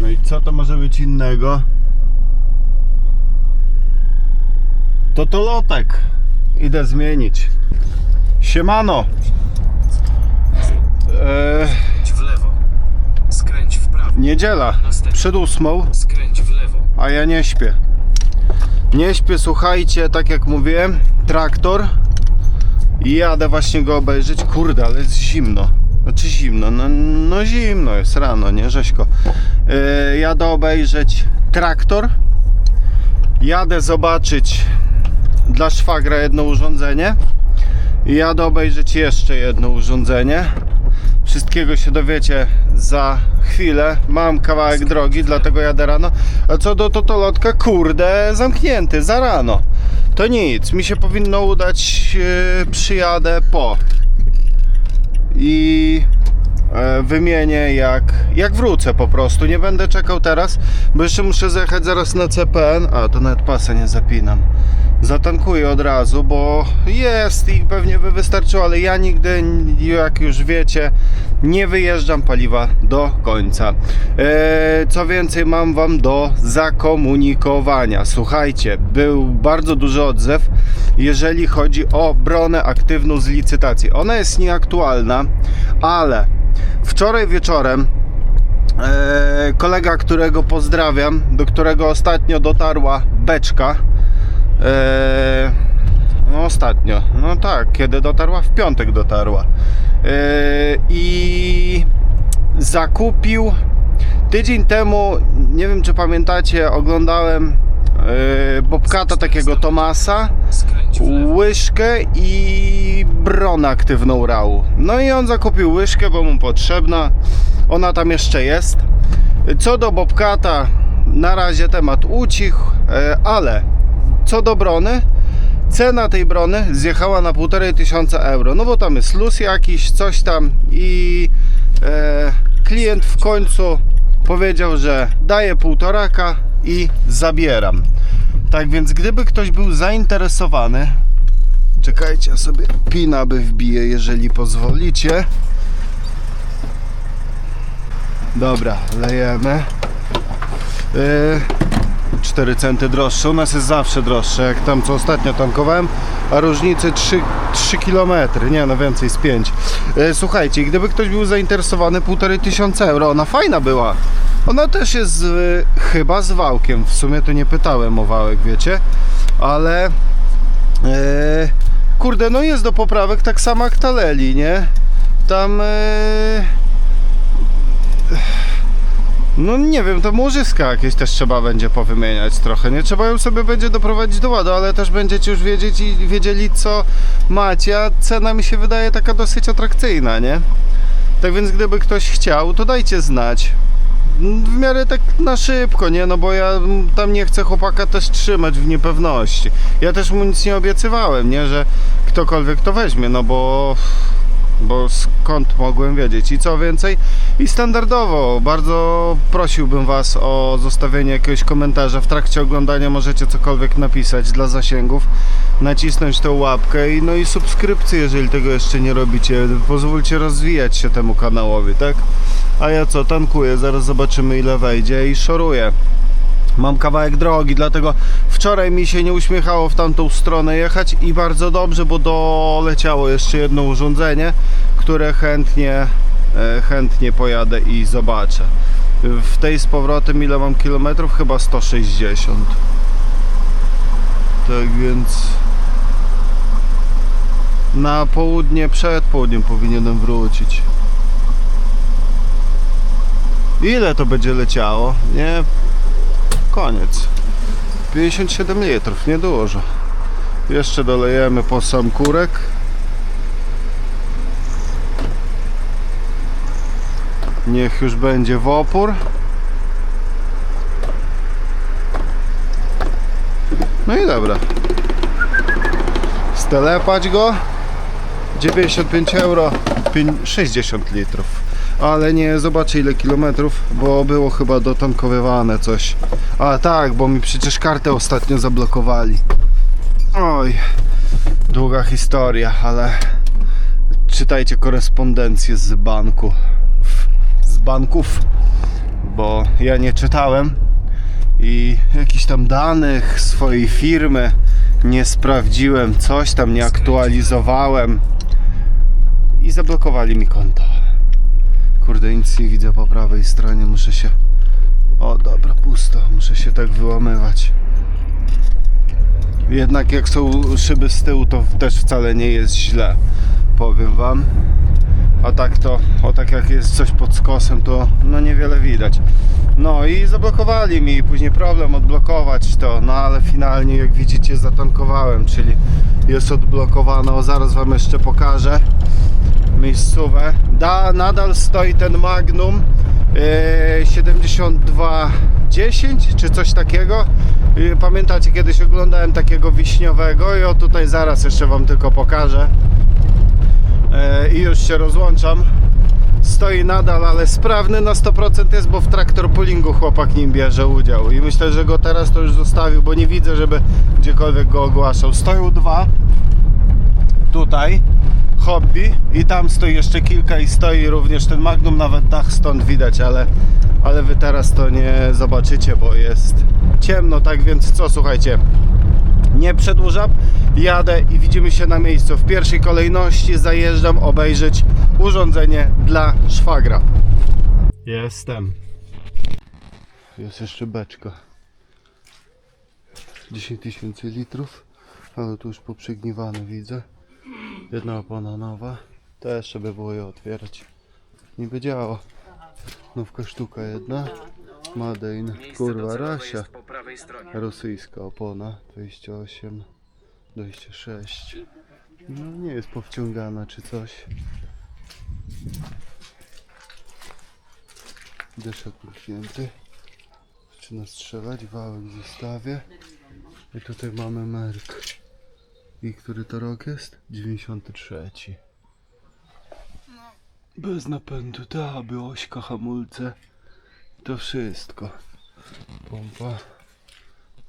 No i co to może być innego? To to lotek. Idę zmienić. Siemano. Eee, Skręć w lewo. Skręć w prawo. niedziela. Przed ósmą. Skręć w lewo. a ja nie śpię. Nie śpię, słuchajcie, tak jak mówiłem, traktor i jadę właśnie go obejrzeć. Kurde, ale jest zimno. Znaczy zimno, no, no zimno jest rano, nie rzeźko. Yy, jadę obejrzeć traktor. Jadę zobaczyć dla szwagra jedno urządzenie. I jadę obejrzeć jeszcze jedno urządzenie. Wszystkiego się dowiecie za chwilę. Mam kawałek drogi, dlatego jadę rano. A co do totolotka, kurde, zamknięty za rano. To nic, mi się powinno udać. Yy, przyjadę po. I wymienię jak, jak wrócę po prostu. Nie będę czekał teraz, bo jeszcze muszę zjechać zaraz na CPN. A, to nawet pasa nie zapinam. Zatankuję od razu, bo jest i pewnie by wystarczyło, ale ja nigdy, jak już wiecie, nie wyjeżdżam paliwa do końca. E, co więcej, mam Wam do zakomunikowania. Słuchajcie, był bardzo duży odzew, jeżeli chodzi o bronę aktywną z licytacji. Ona jest nieaktualna, ale wczoraj wieczorem e, kolega, którego pozdrawiam, do którego ostatnio dotarła beczka, e, no ostatnio, no tak, kiedy dotarła? W piątek dotarła. E, I zakupił tydzień temu, nie wiem czy pamiętacie, oglądałem e, Bobkata takiego Tomasa łyżkę i bronę aktywną rału. No i on zakupił łyżkę, bo mu potrzebna. Ona tam jeszcze jest. Co do Bobcata, na razie temat ucichł, e, ale co do brony, cena tej brony zjechała na 1,5 tysiąca euro. No bo tam jest luz jakiś, coś tam i e, klient w końcu powiedział, że daje półtoraka i zabieram. Tak więc gdyby ktoś był zainteresowany, czekajcie, ja sobie pina by wbiję, jeżeli pozwolicie. Dobra, lejemy. Yy, 4 centy droższe. U nas jest zawsze droższe, jak tam co ostatnio tankowałem, a różnicy 3, 3 km, nie no więcej z 5. Yy, słuchajcie, gdyby ktoś był zainteresowany, 1,5 tysiąca euro, ona fajna była. Ona też jest z, chyba z wałkiem, w sumie to nie pytałem o wałek, wiecie, ale yy, kurde, no jest do poprawek tak samo jak ta Leli, nie? Tam yy, no nie wiem, to łożyska jakieś też trzeba będzie powymieniać trochę, nie? Trzeba ją sobie będzie doprowadzić do ładu, ale też będziecie już wiedzieć i wiedzieli co macie, a cena mi się wydaje taka dosyć atrakcyjna, nie? Tak więc gdyby ktoś chciał, to dajcie znać. W miarę tak na szybko, nie? No bo ja tam nie chcę chłopaka też trzymać w niepewności. Ja też mu nic nie obiecywałem, nie? Że ktokolwiek to weźmie, no bo bo skąd mogłem wiedzieć? I co więcej i standardowo. Bardzo prosiłbym Was o zostawienie jakiegoś komentarza w trakcie oglądania. Możecie cokolwiek napisać dla zasięgów. Nacisnąć tą łapkę i no i subskrypcję jeżeli tego jeszcze nie robicie. Pozwólcie rozwijać się temu kanałowi tak? A ja co tankuję. Zaraz zobaczymy ile wejdzie i szoruję Mam kawałek drogi, dlatego wczoraj mi się nie uśmiechało w tamtą stronę jechać i bardzo dobrze, bo doleciało jeszcze jedno urządzenie, które chętnie, e, chętnie pojadę i zobaczę. W tej z powrotem ile mam kilometrów? Chyba 160. Tak więc na południe, przed południem powinienem wrócić. Ile to będzie leciało? Nie koniec. 57 litrów, niedużo. Jeszcze dolejemy po sam kurek. Niech już będzie w opór. No i dobra. Stelepać go. 95 euro, pięć- 60 litrów. Ale nie zobaczę ile kilometrów, bo było chyba dotankowywane coś. A tak, bo mi przecież kartę ostatnio zablokowali. Oj, długa historia, ale czytajcie korespondencję z banku. Z banków, bo ja nie czytałem i jakichś tam danych swojej firmy nie sprawdziłem, coś tam nie aktualizowałem i zablokowali mi konto. Kurde, nic nie widzę po prawej stronie, muszę się. O, dobra, pusto, muszę się tak wyłamywać. Jednak jak są szyby z tyłu, to też wcale nie jest źle, powiem wam. A tak to, o tak jak jest coś pod skosem, to no niewiele widać. No i zablokowali mi, później problem odblokować to, no ale finalnie jak widzicie zatankowałem, czyli jest odblokowane, o zaraz wam jeszcze pokażę miejscówę. Da, nadal stoi ten Magnum yy, 7210 czy coś takiego. Yy, pamiętacie kiedyś oglądałem takiego wiśniowego i o tutaj zaraz jeszcze wam tylko pokażę. Yy, I już się rozłączam. Stoi nadal, ale sprawny na 100% jest, bo w traktor pullingu chłopak nim bierze udział. I myślę, że go teraz to już zostawił, bo nie widzę, żeby gdziekolwiek go ogłaszał. Stoją dwa tutaj hobby i tam stoi jeszcze kilka i stoi również ten Magnum, nawet dach stąd widać, ale, ale wy teraz to nie zobaczycie, bo jest ciemno, tak więc co, słuchajcie, nie przedłużam, jadę i widzimy się na miejscu. W pierwszej kolejności zajeżdżam obejrzeć urządzenie dla szwagra. Jestem. Jest jeszcze beczka. 10 tysięcy litrów, ale tu już poprzygniwane widzę. Jedna opona nowa. Jeszcze by było je otwierać. Niby działa. Nówka sztuka jedna. Made in kurwa Rasia. Rosyjska opona 28, 26. No nie jest powciągana czy coś. Deszek puknięty. Zaczyna strzelać, wałek zostawię. I tutaj mamy merk. I który to rok jest? 93. Bez napędu, daby, ośka, hamulce. To wszystko. Pompa.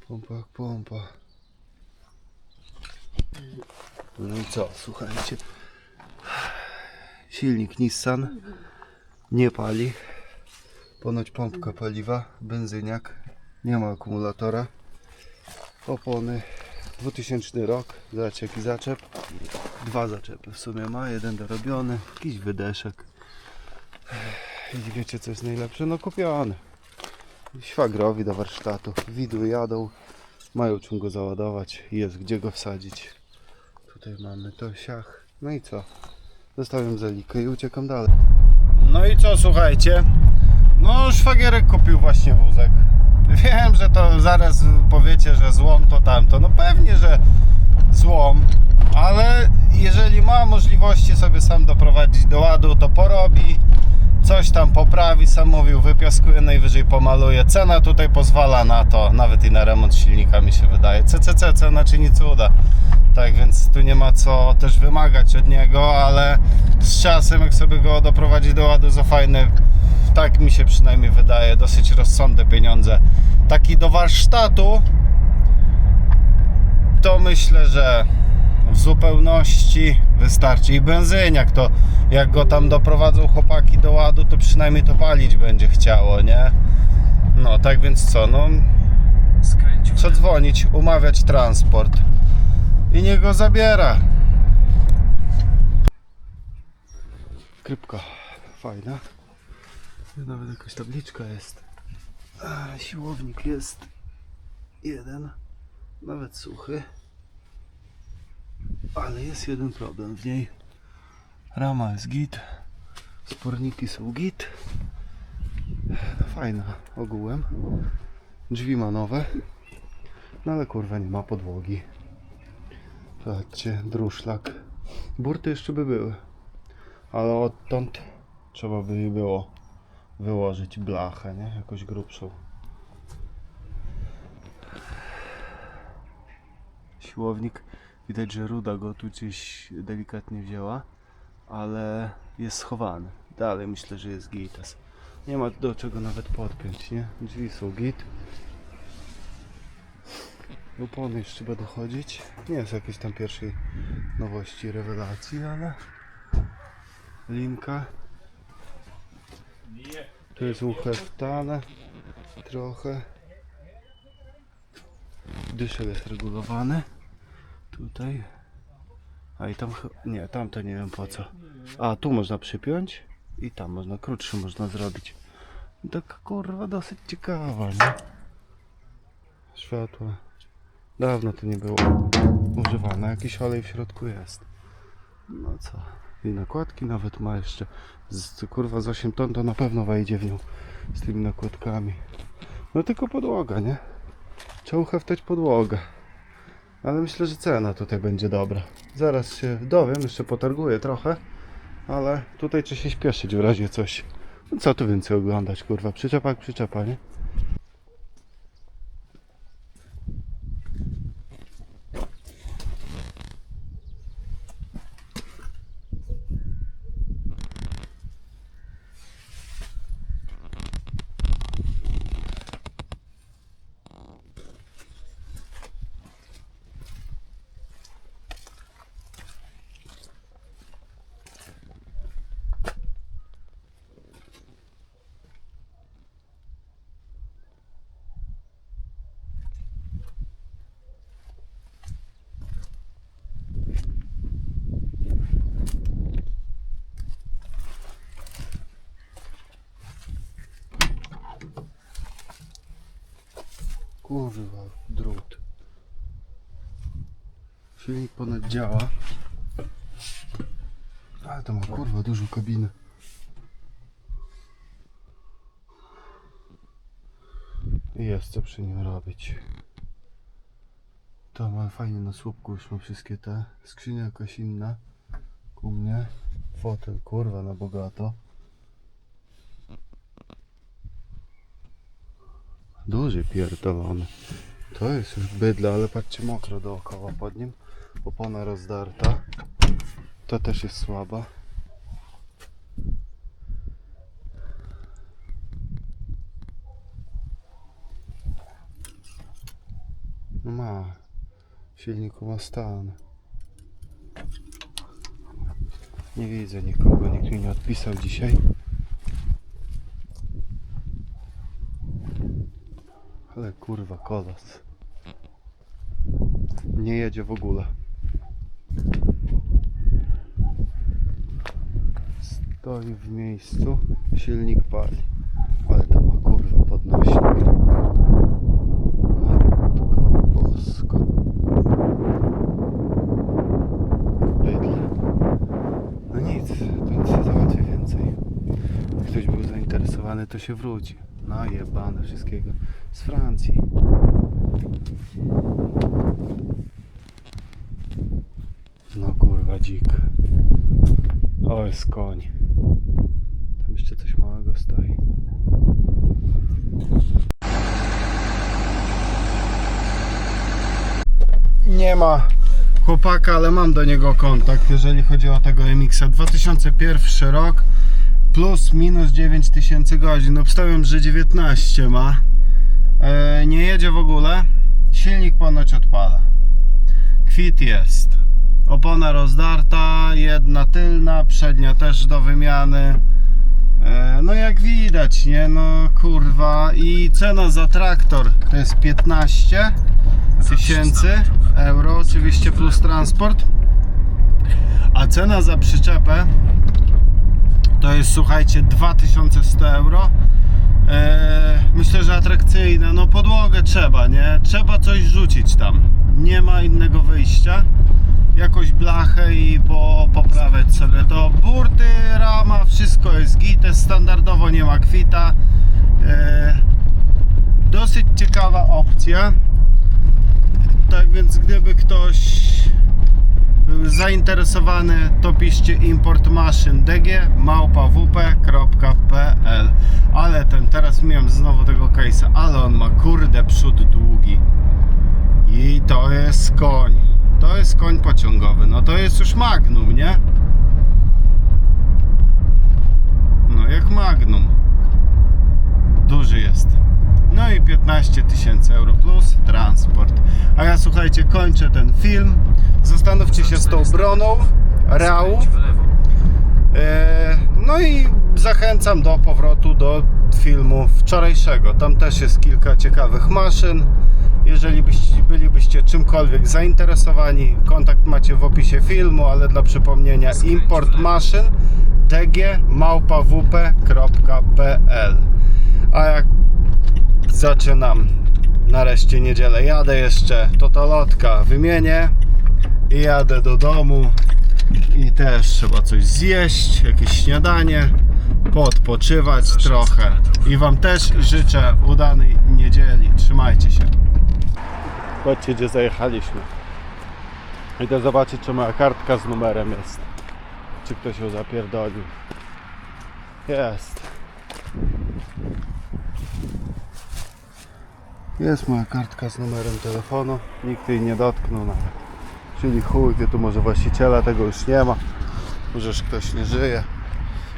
Pompa pompa. No i co, słuchajcie. Silnik Nissan nie pali. Ponoć pompka paliwa, benzyniak. Nie ma akumulatora. Opony 2000 rok, zobacz jaki zaczep. Dwa zaczepy w sumie ma, jeden dorobiony, jakiś wydeszek. I wiecie co jest najlepsze? No kupiony. Świagrowi do warsztatu. Widły jadą, mają czym go załadować jest gdzie go wsadzić. Tutaj mamy to siach. No i co? Zostawiam zalikę i uciekam dalej. No i co słuchajcie? Szwagierek kupił właśnie wózek. Wiem, że to zaraz powiecie, że złom to tamto. No pewnie, że złom, ale jeżeli ma możliwości sobie sam doprowadzić do ładu, to porobi coś tam poprawi, sam mówił, wypiaskuje, najwyżej pomaluje. Cena tutaj pozwala na to, nawet i na remont silnika mi się wydaje. CCC cena czyni cuda. Tak więc tu nie ma co też wymagać od niego, ale z czasem jak sobie go doprowadzi do ładu za fajny, tak mi się przynajmniej wydaje, dosyć rozsądne pieniądze. Taki do warsztatu to myślę, że w zupełności wystarczy i benzyniak to jak go tam doprowadzą chłopaki do ładu to przynajmniej to palić będzie chciało, nie? No tak więc co, no Skręć w co dzwonić, umawiać transport i niech go zabiera. Krypka fajna. Nawet jakaś tabliczka jest. Siłownik jest jeden, nawet suchy. Ale jest jeden problem w niej. Rama jest git. Sporniki są git. Fajna ogółem. Drzwi ma nowe. No ale kurwa nie ma podłogi. Zobaczcie, druszlak. Burty jeszcze by były. Ale odtąd trzeba by było wyłożyć blachę, nie? Jakoś grubszą. Siłownik. Widać, że ruda go tu gdzieś delikatnie wzięła, ale jest schowany. Dalej myślę, że jest gitas. Nie ma do czego nawet podpiąć, nie? Drzwi są git. Opony jeszcze trzeba dochodzić. Nie jest jakiejś tam pierwszej nowości, rewelacji, ale linka. Tu jest uheftane trochę. Dyszel jest regulowany. Tutaj. A i tam, nie, tam to nie wiem po co. A, tu można przypiąć i tam można, krótszy można zrobić. Tak kurwa dosyć ciekawa, nie? Światła. Dawno to nie było używane. Jakiś olej w środku jest. No co? I nakładki nawet ma jeszcze. Z, kurwa z 8 ton to na pewno wejdzie w nią. Z tymi nakładkami. No tylko podłoga, nie? Trzeba uheftać podłogę. Ale myślę, że cena tutaj będzie dobra. Zaraz się dowiem, jeszcze potarguję trochę. Ale tutaj trzeba się śpieszyć w razie coś. Co tu więcej oglądać, kurwa? Przyczepa jak przyczepa, nie? Kurwa, drut. Silnik ponad działa. Ale to ma kurwa dużą kabinę. I Jest co przy nim robić. To ma fajnie na słupku już ma wszystkie te. Skrzynia jakaś inna. Ku mnie. Fotel kurwa na bogato. Duży pierdolony. To jest już bydle, ale patrzcie mokro dookoła pod nim. Opona rozdarta. To też jest słaba. No ma. W silniku ma stan. Nie widzę nikogo, nikt mi nie odpisał dzisiaj. Ale kurwa, kolos. Nie jedzie w ogóle. Stoi w miejscu, silnik pali. Ale to ma kurwa podnośnik. Matko bosko. Bydle. No nic, to nic się załatwi więcej. Jak ktoś był zainteresowany, to się wróci. No jebane wszystkiego. Z Francji. No kurwa dzik. O jest koń. Tam jeszcze coś małego stoi. Nie ma chłopaka, ale mam do niego kontakt, jeżeli chodzi o tego MX-a. 2001 rok plus minus 9000 godzin. Obstawiam, że 19 ma. E, nie jedzie w ogóle. Silnik ponoć odpala. Kwit jest. Opona rozdarta, jedna tylna, przednia też do wymiany. E, no jak widać, nie? No kurwa. I cena za traktor to jest 15 tysięcy euro, oczywiście plus transport. A cena za przyczepę to jest słuchajcie 2100 euro. Eee, myślę, że atrakcyjna. No podłogę trzeba, nie? Trzeba coś rzucić tam. Nie ma innego wyjścia. Jakoś blachę i po, poprawiać sobie to. Burty, rama, wszystko jest git. Standardowo nie ma kwita. Eee, dosyć ciekawa opcja. Tak więc gdyby ktoś zainteresowany, to piszcie import maszyn dg małpawp.pl Ale ten, teraz miałem znowu tego case'a, ale on ma kurde przód długi. I to jest koń. To jest koń pociągowy. No to jest już Magnum, nie? No jak Magnum. Duży jest. No i 15 15 tysięcy euro plus transport. A ja słuchajcie, kończę ten film. Zastanówcie się z tą broną Rał. Skręć w lewo. E, No i zachęcam do powrotu do filmu wczorajszego. Tam też jest kilka ciekawych maszyn. Jeżeli byście, bylibyście czymkolwiek zainteresowani, kontakt macie w opisie filmu, ale dla przypomnienia import maszyn dg.wp.pl A jak zaczynam nareszcie niedzielę, jadę jeszcze totolotka wymienię i jadę do domu i też trzeba coś zjeść, jakieś śniadanie, podpoczywać trochę. I Wam też życzę udanej niedzieli. Trzymajcie się. Chodźcie, gdzie zajechaliśmy. Idę zobaczyć, czy moja kartka z numerem jest. Czy ktoś ją zapierdolił. Jest. Jest moja kartka z numerem telefonu. Nikt jej nie dotknął nawet. Czyli chuj, wie tu może właściciela tego już nie ma. Możesz ktoś nie żyje.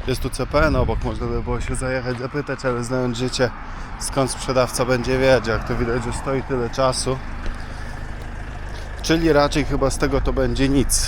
Jest tu CPN obok, można by było się zajechać, zapytać, ale znając życie, skąd sprzedawca będzie wiedział. Jak to widać, że stoi tyle czasu. Czyli raczej chyba z tego to będzie nic.